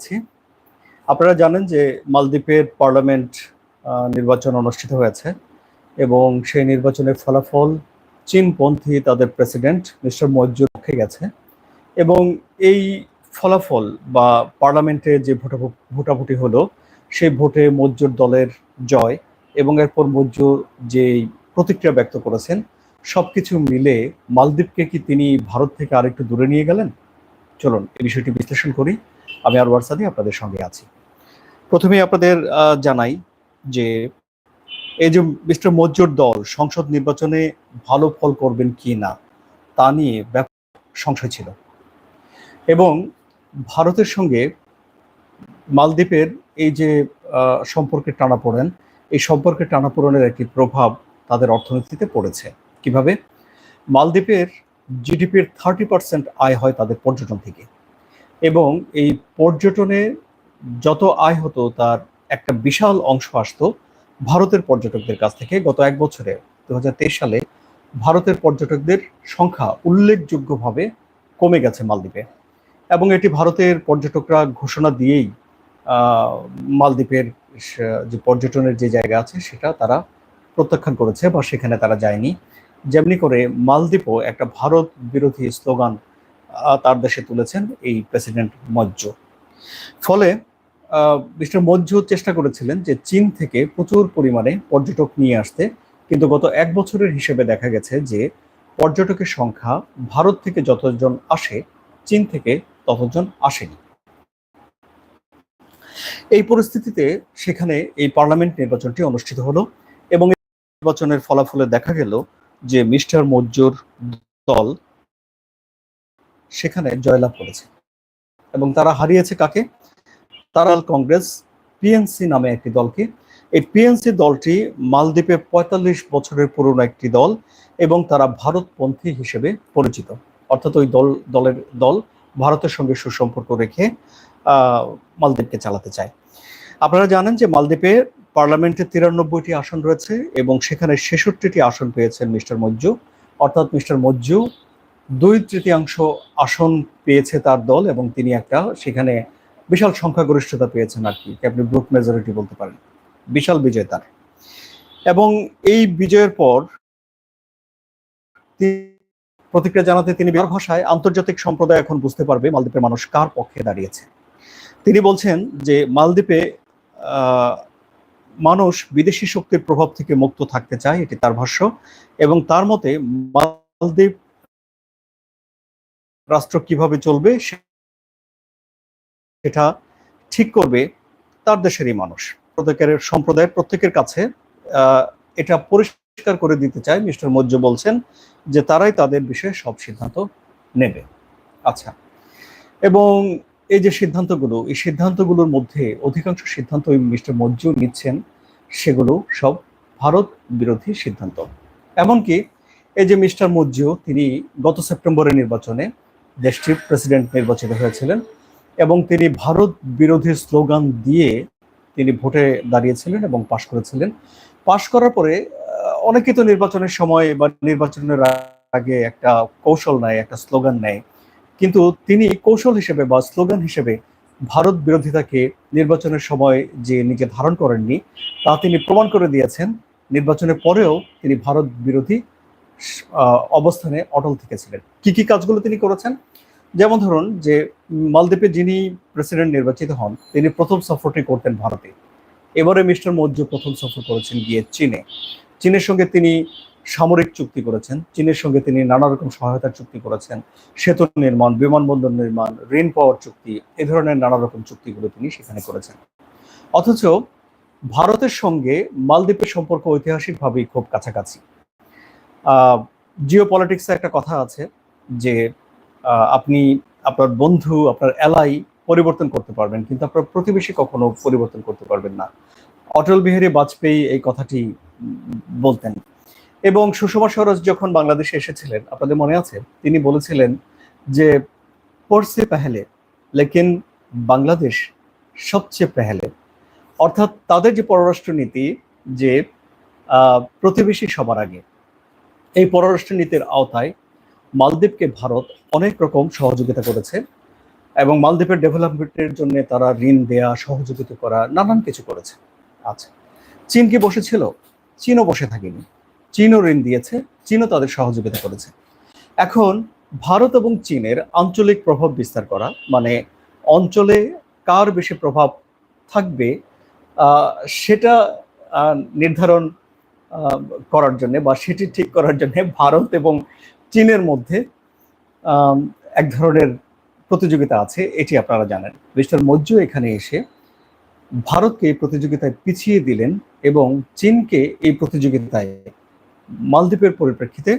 আছি আপনারা জানেন যে মালদ্বীপের পার্লামেন্ট নির্বাচন অনুষ্ঠিত হয়েছে এবং সেই নির্বাচনের ফলাফল চীনপন্থী তাদের প্রেসিডেন্ট মিস্টার মজ্জুর পক্ষে গেছে এবং এই ফলাফল বা পার্লামেন্টে যে ভোটাভু- ভোটাভুটি হলো, সেই ভোটে মজ্জুর দলের জয় এবং এরপর মজ্জুর যে প্রতিক্রিয়া ব্যক্ত করেছেন, সবকিছু মিলে মালদ্বীপকে কি তিনি ভারত থেকে আরেকটু দূরে নিয়ে গেলেন? চলুন, এই বিষয়টি বিশ্লেষণ করি। আমি আর ওয়ারসাদি আপনাদের সঙ্গে আছি। প্রথমে আপনাদের জানাই যে এই যে মিস্টার মজ্জুর দল সংসদ নির্বাচনে ভালো ফল করবেন কি না, তা নিয়ে ব্যাপক সংশয় ছিল। এবং ভারতের সঙ্গে মালদ্বীপের এই যে সম্পর্কে টানাপোড়েন, এই সম্পর্কে টানাপোড়েনের একটি প্রভাব তাদের অর্থনীতিতে পড়েছে। কীভাবে? মালদ্বীপের জিডিপির থার্টি পার্সেন্ট আয় হয় তাদের পর্যটন থেকে। এবং এই পর্যটনে যত আয় হতো, তার একটা বিশাল অংশ আসতো ভারতের পর্যটকদের কাছ থেকে। গত এক বছরে দু হাজার তেইশ সালে, ভারতের পর্যটকদের সংখ্যা উল্লেখযোগ্যভাবে কমে গেছে মালদ্বীপে। এবং এটি ভারতের পর্যটকরা ঘোষণা দিয়েই মালদ্বীপের যে পর্যটনের যে জায়গা আছে, সেটা তারা প্রত্যাখ্যান করেছে বা সেখানে তারা যায়নি। যেমনি করে মালদ্বীপও একটা ভারত বিরোধী স্লোগান তার দেশে তুলেছেন এই প্রেসিডেন্ট মজ্জ। ফলে মিস্টার মজ্জু চেষ্টা করেছিলেন যে চীন থেকে প্রচুর পরিমাণে পর্যটক নিয়ে আসতে, কিন্তু গত এক বছরের হিসেবে দেখা গেছে যে পর্যটকের সংখ্যা ভারত থেকে যতজন আসে, চীন থেকে ততজন আসেনি। এই পরিস্থিতিতে সেখানে এই পার্লামেন্ট নির্বাচনটি অনুষ্ঠিত হলো এবং নির্বাচনের ফলাফলে দেখা গেল যে মিস্টার মজ্জুর দল সেখানে জয়লাভ করেছে। এবং তারা হারিয়েছে কাকে? তারাল কংগ্রেস পিএনসি নামে একটি দলকে। এই পিএনসি দলটি মালদ্বীপে পঁয়তাল্লিশ বছরের পুরনো একটি দল এবং তারা ভারতপন্থী হিসেবে পরিচিত। অর্থাৎ ওই দল, দলের দল ভারতের সঙ্গে সুসম্পর্ক রেখে মালদ্বীপকে চালাতে চায়। আপনারা জানেন যে মালদ্বীপে পার্লামেন্টে তিরানব্বইটি আসন রয়েছে এবং সেখানে ছেষট্টিটি আসন পেয়েছেন মিস্টার মজ্জু। অর্থাৎ মিস্টার মজ্জু দুই তৃতীয়াংশ আসন পেয়েছে তার দল এবং তিনি একটা সেখানে বিশাল সংখ্যাগরিষ্ঠতা পেয়েছেন আর কি আপনি গ্রুপ মেজরিটি বলতে পারেন। বিশাল বিজয় তার। এবং এই বিজয়ের পর প্রতিক্রিয়া জানাতে তিনি বিহার ভাষায় আন্তর্জাতিক সম্প্রদায় এখন বুঝতে পারবে মালদ্বীপের মানুষ কার পক্ষে দাঁড়িয়েছে। তিনি বলছেন যে মালদ্বীপে মানুষ বিদেশি শক্তির প্রভাব থেকে মুক্ত থাকতে চায়, এটি তার ভাষ্য, এবং তার মতে মালদ্বীপ রাষ্ট্র কীভাবে চলবে সেটা ঠিক করবে তার দেশেরই মানুষ। প্রত্যেকের সম্প্রদায়ের প্রত্যেকের কাছে এটা পরিষ্কার করে দিতে চায় মিস্টার মজ্জ বলছেন যে তারাই তাদের বিষয়ে সব সিদ্ধান্ত নেবে। আচ্ছা এবং এই যে সিদ্ধান্তগুলো, এই সিদ্ধান্তগুলোর মধ্যে অধিকাংশ সিদ্ধান্ত মিস্টার মজ্জু নিচ্ছেন, সেগুলো সব ভারত বিরোধী সিদ্ধান্ত। এমনকি এই যে মিস্টার মজ্জু, তিনি গত সেপ্টেম্বরের নির্বাচনে দেশটির প্রেসিডেন্ট নির্বাচিত হয়েছিলেন এবং তিনি ভারত বিরোধী স্লোগান দিয়ে তিনি ভোটে দাঁড়িয়েছিলেন এবং পাশ করেছিলেন। পাশ করার পরে আহ, অনেকেই তো নির্বাচনের সময় বা নির্বাচনের আগে একটা কৌশল নেয় একটা স্লোগান নেয়। কিন্তু তিনি কৌশল হিসেবে বা স্লোগান হিসেবে ভারত বিরোধিতাকে নির্বাচনের সময় যে নিজে ধারণ করেননি তা তিনি প্রমাণ করে দিয়েছেন। নির্বাচনের পরেও তিনি ভারত বিরোধী অবস্থানে অটল থেকেছিলেন। কি কি কাজগুলো তিনি করেছেন? যেমন ধরুন যে মালদ্বীপে যিনি প্রেসিডেন্ট নির্বাচিত হন, তিনি প্রথম সফরটি করতেন ভারতে। এবারে মিস্টার মৌর্য প্রথম সফর করেছেন গিয়ে চীনে। চীনের সঙ্গে তিনি সামরিক চুক্তি করেছেন, চীনের সঙ্গে তিনি নানা রকম সহায়তার চুক্তি করেছেন, সেতু নির্মাণ, বিমানবন্দর নির্মাণ ঋণ পাওয়ার চুক্তি, এ ধরনের নানা রকম চুক্তিগুলো তিনি সেখানে করেছেন। অথচ ভারতের সঙ্গে মালদ্বীপের সম্পর্ক ঐতিহাসিকভাবেই খুব কাছাকাছি। জিও পলিটিক্সে একটা কথা আছে যে আপনি আপনার বন্ধু, আপনার এলাই পরিবর্তন করতে পারবেন, কিন্তু আপনার প্রতিবেশী কখনো পরিবর্তন করতে পারবেন না। অটল বিহারী বাজপেয়ী এই কথাটি বলতেন। এবং সুষমা স্বরাজ যখন বাংলাদেশে এসেছিলেন, আপনাদের মনে আছে? তিনি বলেছিলেন যে, পড়ছে পেহেলে, লেকিন বাংলাদেশ সবচেয়ে পেহেলে। অর্থাৎ তাদের যে পররাষ্ট্র নীতি যে প্রতিবেশী সবার আগে, এই পররাষ্ট্র নীতির আওতায় মালদ্বীপকে ভারত অনেক রকম সহযোগিতা করেছে এবং মালদ্বীপের ডেভেলপমেন্টের জন্য তারা ঋণ দেয়া, সহযোগিতা করা, নানান কিছু করেছে। আচ্ছা চীন কি বসেছিল? চীনও বসে থাকেনি। চীনও ঋণ দিয়েছে, চীনও তাদের সহযোগিতা করেছে। এখন ভারত এবং চীনের আঞ্চলিক প্রভাব বিস্তার করা মানে অঞ্চলে কার বেশি প্রভাব থাকবে সেটা নির্ধারণ করার জন্য বা সেটি ঠিক করার জন্য ভারত এবং চীনের মধ্যে এক ধরনের প্রতিযোগিতা আছে, এটি আপনারা জানেন। মিস্টার মজ্জু এখানে এসে ভারতকে এই প্রতিযোগিতায় পিছিয়ে দিলেন এবং চীনকে এই প্রতিযোগিতায় মালদ্বীপের পরিপ্রেক্ষিতে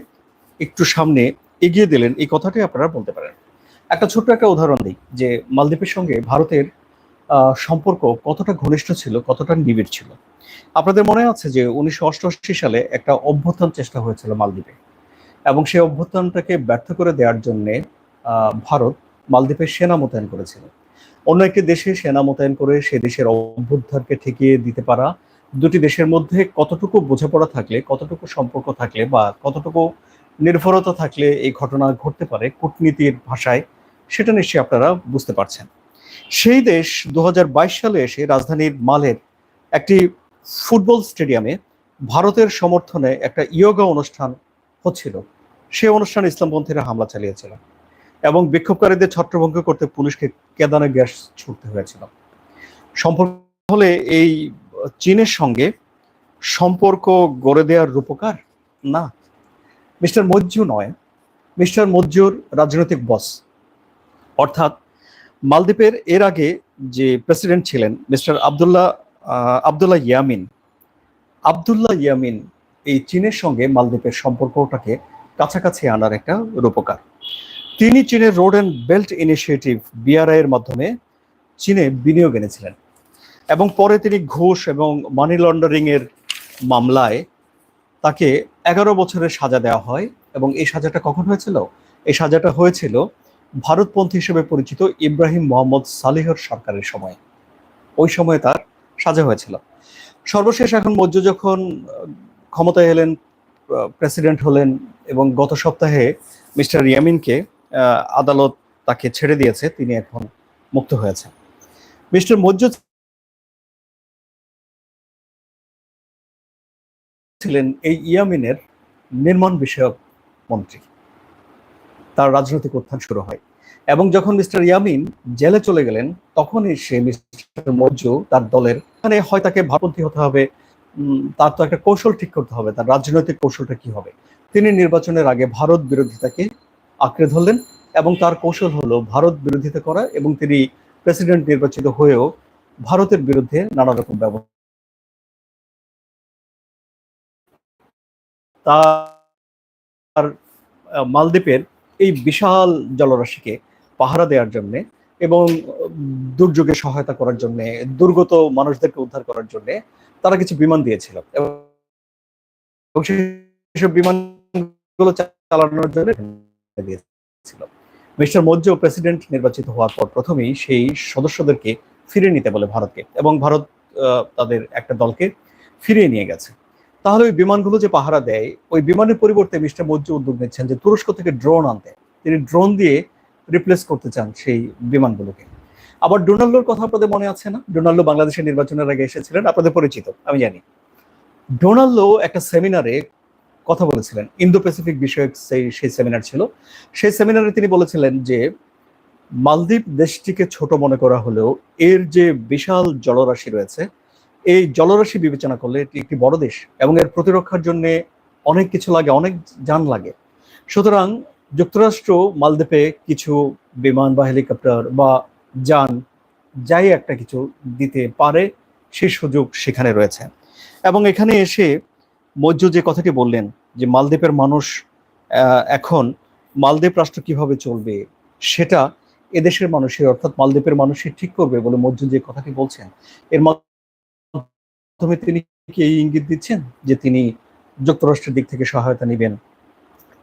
একটু সামনে এগিয়ে দিলেন। এই কথাটি আপনারা বলতে পারেন। একটা ছোট্ট একটা উদাহরণ দিই, যে মালদ্বীপের সঙ্গে ভারতের সম্পর্ক কতটা ঘনিষ্ঠ ছিল, কতটা নিবিড় ছিল। আপনাদের মনে আছে যে উনিশশো অষ্টআশি সালে একটা অভ্যুত্থান চেষ্টা হয়েছিল মালদ্বীপে। এবং সেই অভ্যুত্থানটাকে ব্যর্থ করে দেওয়ার জন্য ভারত মালদ্বীপে সেনা মোতায়েন করেছিল। অন্য একটি দেশে সেনা মোতায়েন করে সে দেশের অভ্যুত্থানকে ঠেকিয়ে দিতে পারা, দুটি দেশের মধ্যে কতটুকু বোঝাপড়া থাকলে, কতটুকু সম্পর্ক থাকলে বা কতটুকু নির্ভরতা থাকলে এই ঘটনা ঘটতে পারে কূটনীতির ভাষায়, সেটা নিশ্চয়ই আপনারা বুঝতে পারছেন। সেই দেশ দু হাজার বাইশ সালে এসে রাজধানীর মালের একটি ফুটবল স্টেডিয়ামে ভারতের সমর্থনে একটা ইয়োগা অনুষ্ঠান হচ্ছিল। সে অনুষ্ঠানে ইসলামপন্থীরা হামলা চালিয়েছিল এবং বিক্ষোভকারীদের ছত্রভঙ্গ করতে পুলিশকে কেদানে গ্যাস ছুটতে হয়েছিল। সম্পর্ক হলে এই চীনের সঙ্গে সম্পর্ক গড়ে দেওয়ার রূপকার না। মিস্টার মজ্জু নয়। মিস্টার মজ্জুর রাজনৈতিক বস। অর্থাৎ মালদ্বীপের এর আগে যে প্রেসিডেন্ট ছিলেন মিস্টার আবদুল্লাহ আবদুল্লাহ ইয়ামিন আবদুল্লাহ ইয়ামিন এই চীনের সঙ্গে মালদ্বীপের সম্পর্কটাকে কাছাকাছি আনার একটা রূপকার। তিনি চীনের road and belt initiative BRI এর মাধ্যমে চীনে বিনিয়োগ এনেছিলেন এবং পরে তিনি ঘুষ এবং মানি লন্ডারিং এর মামলায় তাকে এগারো বছরের সাজা দেওয়া হয় এবং এই সাজাটা কখন হয়েছিল? এই সাজাটা হয়েছিল ভারতপন্থী হিসেবে পরিচিত ইব্রাহিম মোহাম্মদ সালিহর সরকারের সময়। ওই সময়ে তার সাজা হয়েছিল। সর্বশেষ এখন মজ্জু যখন ক্ষমতায় এলেন প্রেসিডেন্ট হলেন এবং গত সপ্তাহে মিস্টার ইয়ামিনকে আদালত তাকে ছেড়ে দিয়েছে, তিনি এখন মুক্ত হয়েছেন। মিস্টার মজ্জু ছিলেন এই ইয়ামিনের নির্মাণ বিষয়ক মন্ত্রী। তার রাজনৈতিক উত্থান শুরু হয় এবং যখন মিস্টার ইয়ামিন জেলে চলে গেলেন, তখনই সে মিস্টার মজ্জু তার দলের মানে হয় তাকে ভারপন্থী হতে হবে তার তো একটা কৌশল ঠিক করতে হবে, তার রাজনৈতিক কৌশলটা কি হবে? তিনি নির্বাচনের আগে ভারত বিরোধিতাকে আঁকড়ে ধরলেন এবং তার কৌশল হলো ভারত বিরোধিতা করা এবং তিনি প্রেসিডেন্ট নির্বাচিত হয়েও ভারতের বিরুদ্ধে নানা রকম ব্যবস্থা তার মালদ্বীপের এই বিশাল জলরাশিকে পাহারা দেওয়ার জন্য এবং দুর্যোগে সহায়তা করার জন্য, দুর্গত মানুষদেরকে উদ্ধার করার জন্য তারা কিছু বিমান দিয়েছিল। এবং সেসব বিমানগুলো চালানোর জন্য দিয়েছিল। মিস্টার মজ্জ প্রেসিডেন্ট নির্বাচিত হওয়ার পর প্রথমেই সেই সদস্যদেরকে ফিরিয়ে নিতে বলে ভারতকে এবং ভারত তাদের একটা দলকে ফিরিয়ে নিয়ে গেছে। তাহলে ওই বিমানগুলো যে পাহারা দেয়, ওই বিমানের পরিবর্তে মিস্টার মজ্জু উদ্যোগ নিচ্ছেন যে তুরস্ক থেকে ড্রোন আনতে। তিনি ড্রোন দিয়ে রিপ্লেস করতে চান সেই বিমানগুলোকে। আবার ডোনাল্ডোর কথা আপনাদের মনে আছে না? ডোনাল্ডো বাংলাদেশের নির্বাচনের আগে এসেছিলেন, আপনাদের পরিচিত, আমি জানি। ডোনাল্ডো একটা সেমিনারে কথা বলেছিলেন ইন্দো প্যাসিফিক বিষয়ক সেই সেই সেমিনার ছিল। সেই সেমিনারে তিনি বলেছিলেন যে, মালদ্বীপ দেশটিকে ছোট মনে করা হলেও এর যে বিশাল জলরাশি রয়েছে, এই জলরাশি বিবেচনা করলে এটি একটি বড় দেশ এবং এর প্রতিরক্ষার জন্য অনেক কিছু লাগে, অনেক যান লাগে। সুতরাং যুক্তরাষ্ট্র মালদ্বীপে কিছু বিমান বা হেলিকপ্টার বা যান যাই একটা কিছু দিতে পারে সেই সুযোগ সেখানে রয়েছে। এবং এখানে এসে মজ্জু যে কথাটি বললেন যে মালদ্বীপের মানুষ এখন মালদ্বীপ রাষ্ট্র কীভাবে চলবে, সেটা এদেশের মানুষের, অর্থাৎ মালদ্বীপের মানুষই ঠিক করবে বলে মজ্জু যে কথাটি বলছেন। এর মাধ্যমে তিনি কি এই ইঙ্গিত দিচ্ছেন যে তিনি যুক্তরাষ্ট্রের দিক থেকে সহায়তা নেবেন?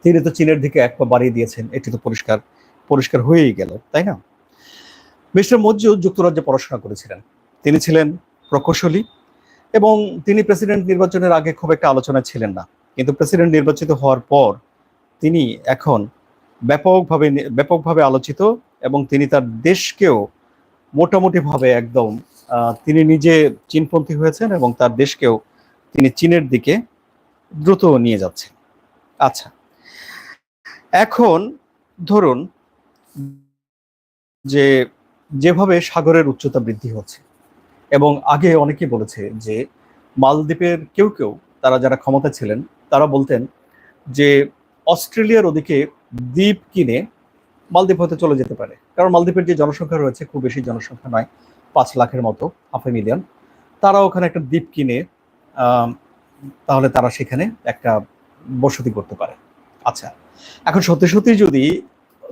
তিনি তো চীনের দিকে এক পা বাড়িয়ে দিয়েছেন, এটি তো পরিষ্কার পরিষ্কার হয়েই গেল, তাই না? মিস্টার মজ্জু যুক্তরাজ্যে পড়াশোনা করেছিলেন। তিনি ছিলেন প্রকৌশলী এবং তিনি প্রেসিডেন্ট নির্বাচনের আগে খুব একটা আলোচনায় ছিলেন না। কিন্তু প্রেসিডেন্ট নির্বাচিত হওয়ার পর তিনি এখন ব্যাপকভাবে ব্যাপকভাবে আলোচিত এবং তিনি তার দেশকেও মোটামুটিভাবে একদম তিনি নিজে চীনপন্থী হয়েছেন এবং তার দেশকেও তিনি চীনের দিকে দ্রুত নিয়ে যাচ্ছেন। আচ্ছা এখন ধরুন যে যেভাবে সাগরের উচ্চতা বৃদ্ধি হচ্ছে, এবং আগে অনেকে বলেছে যে মালদ্বীপের কেউ কেউ, তারা যারা ক্ষমতা ছিলেন, তারা বলতেন যে অস্ট্রেলিয়ার ওদিকে দ্বীপ কিনে মালদ্বীপ হতে চলে যেতে পারে। কারণ মালদ্বীপের যে জনসংখ্যা রয়েছে, খুব বেশি জনসংখ্যা নয়, পাঁচ লাখের মতো, হাফ এ মিলিয়ন। তারা ওখানে একটা দ্বীপ কিনে তাহলে তারা সেখানে একটা বসতি করতে পারে। আচ্ছা এখন সত্যি সত্যি যদি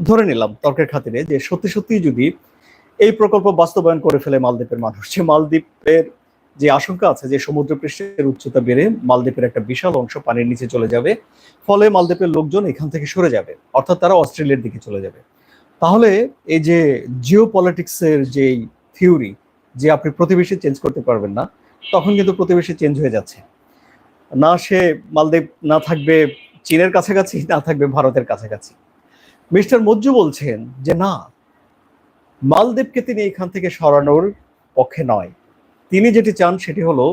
ধরে নিলাম তর্কের খাতিরে যে সত্যি সত্যি যদি এই প্রকল্প বাস্তবায়ন করে ফেলে মালদ্বীপের মানুষ, যে মালদ্বীপের যে আশঙ্কা আছে যে সমুদ্র পৃষ্ঠের উচ্চতা বেড়ে মালদ্বীপের একটা বিশাল অংশ পানির নিচে চলে যাবে, ফলে মালদ্বীপের লোকজন এখান থেকে সরে যাবে, অর্থাৎ তারা অস্ট্রেলিয়ার দিকে চলে যাবে। তাহলে এই যে জিও পলিটিক্সের যে থিওরি যে আপনি প্রতিবেশী চেঞ্জ করতে পারবেন না, তখন কিন্তু প্রতিবেশী চেঞ্জ হয়ে যাচ্ছে। না সে মালদ্বীপ না থাকবে চীনের কাছাকাছি না থাকবে, ভারতের কাছাকাছি। মিস্টার মজ্জু বলছেন যে, না, মালদ্বীপকে তিনি এখান থেকে সরানোর পক্ষে নয়। তিনি যেটি চান সেটি হলো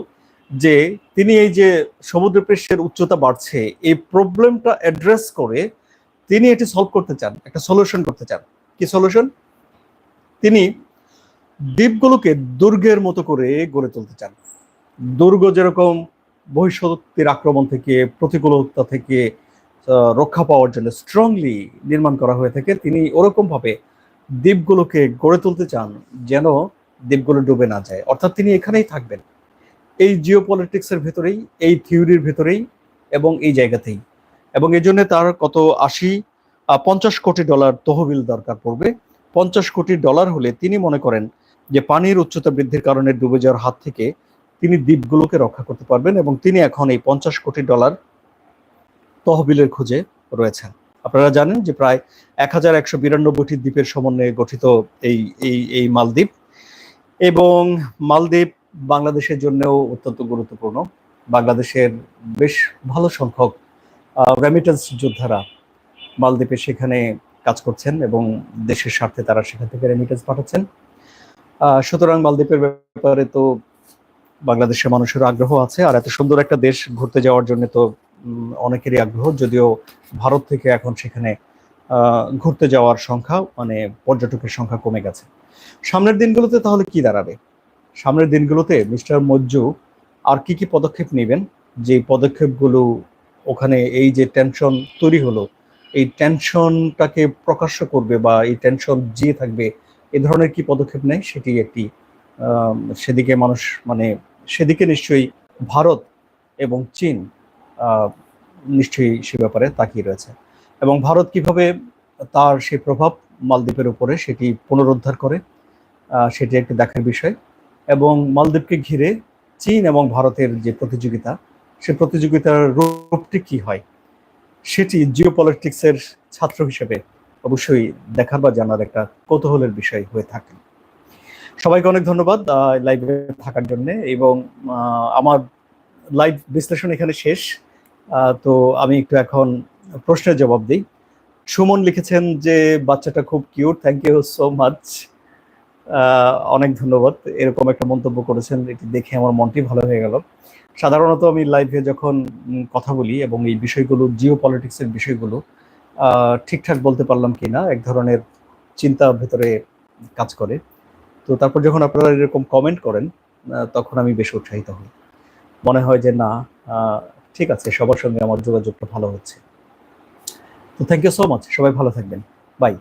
যে, তিনি এই যে সমুদ্র পৃষ্ঠের উচ্চতা বাড়ছে, এই প্রবলেমটা অ্যাড্রেস করে তিনি এটি সলভ করতে চান, একটা সলিউশন করতে চান। কি সলিউশন? তিনি দ্বীপগুলোকে দুর্গের মতো করে গড়ে তুলতে চান। দুর্গ যেরকম বহিঃশক্তির আক্রমণ থেকে, প্রতিকূলতা থেকে রক্ষা পাওয়ার জন্য স্ট্রংলি নির্মাণ করা হয়ে থাকে। তিনি ওরকম ভাবে দ্বীপগুলোকে গড়ে তুলতে চান যেন দ্বীপগুলো ডুবে না যায়। অর্থাৎ তিনি এখানেই থাকবেন। এই জিও পলিটিক্সের ভেতরেই, এই থিওরির ভেতরেই এবং এই জায়গাতেই। এবং এই জন্য তার কত আশি পঞ্চাশ কোটি ডলার তহবিল দরকার পড়বে। পঞ্চাশ কোটি ডলার হলে তিনি মনে করেন যে পানির উচ্চতা বৃদ্ধির কারণে ডুবে যাওয়ার হাত থেকে তিনি দ্বীপগুলোকে রক্ষা করতে পারবেন এবং তিনি এখন এই পঞ্চাশ কোটি ডলার তহবিলের খোঁজে রয়েছেন। আপনারা জানেন যে প্রায় এক হাজার একশো বিরানব্বইটি দ্বীপের সমন্বয়ে গঠিত এই এই এই মালদ্বীপ এবং মালদ্বীপ বাংলাদেশের জন্যও অত্যন্ত গুরুত্বপূর্ণ। বাংলাদেশের বেশ ভালো সংখ্যক রেমিটেন্স যোদ্ধারা মালদ্বীপে সেখানে কাজ করছেন এবং দেশের স্বার্থে তারা সেখান থেকে রেমিটেন্স পাঠাচ্ছেন। সুতরাং মালদ্বীপের ব্যাপারে তো বাংলাদেশের মানুষের আগ্রহ আছে। আর এত সুন্দর একটা দেশ ঘুরতে যাওয়ার জন্য তো অনেকেরই আগ্রহ, যদিও ভারত থেকে এখন সেখানে ঘুরতে যাওয়ার সংখ্যা মানে পর্যটকের সংখ্যা কমে গেছে। সামনের দিনগুলোতে তাহলে কি দাঁড়াবে? সামনের দিনগুলোতে মিস্টার মজ্জু আর কি কি পদক্ষেপ নেবেন? যে পদক্ষেপগুলো ওখানে এই যে টেনশন তৈরি হলো, এই টেনশনটাকে প্রকাশ্য করবে বা এই টেনশন জিয়ে থাকবে, এ ধরনের কি পদক্ষেপ নেয়? সেটি একটি সেদিকে মানুষ মানে সেদিকে নিশ্চয়ই ভারত এবং চীন নিশ্চয়ই সে ব্যাপারে তাকিয়ে রয়েছে। এবং ভারত কীভাবে তার সেই প্রভাব মালদ্বীপের উপরে সেটি পুনরুদ্ধার করে সেটি একটি দেখার বিষয়। এবং মালদ্বীপকে ঘিরে চীন এবং ভারতের যে প্রতিযোগিতা, সে প্রতিযোগিতার রূপটি কি হয়, সেটি জিও পলিটিক্সের ছাত্র হিসেবে অবশ্যই দেখার বা জানার একটা কৌতূহলের বিষয় হয়ে থাকে। সবাইকে অনেক ধন্যবাদ লাইভে থাকার জন্য। এবং আমার লাইভ বিশ্লেষণ এখানে শেষ। তো আমি একটু এখন প্রশ্নের জবাব দিই। সুমন লিখেছেন যে, বাচ্চাটা খুব cute thank you so much অনেক ধন্যবাদ। এরকম একটা মন্তব্য করেছেন, এটি দেখে আমার মনটি ভালো হয়ে গেল। সাধারণত আমি লাইভে যখন কথা বলি এবং এই বিষয়গুলো জিও পলিটিক্সের বিষয়গুলো ঠিকঠাক বলতে পারলাম কিনা, এক ধরনের চিন্তা ভেতরে কাজ করে। তো তারপর যখন আপনারা এরকম কমেন্ট করেন তখন আমি বেশ উৎসাহিত হই। মনে হয় যে না ঠিক আছে, সবার সঙ্গে আমার যোগাযোগটা ভালো হচ্ছে। তো থ্যাংক ইউ সো মাচ সবাই ভালো থাকবেন। বাই